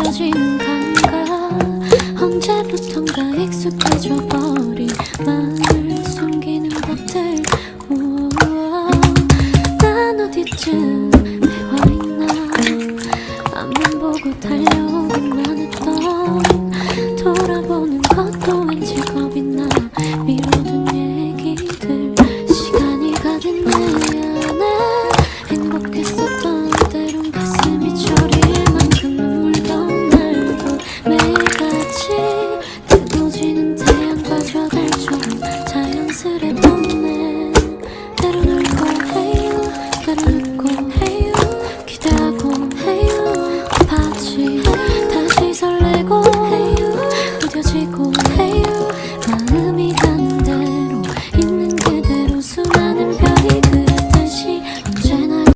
느껴지는 감각 언제부턴가 익숙해져 버린 마음을 숨기는 것들. 우와. 난 어디쯤 와있나. 앞만 보고 달려오기만 했던. 돌아보는 것도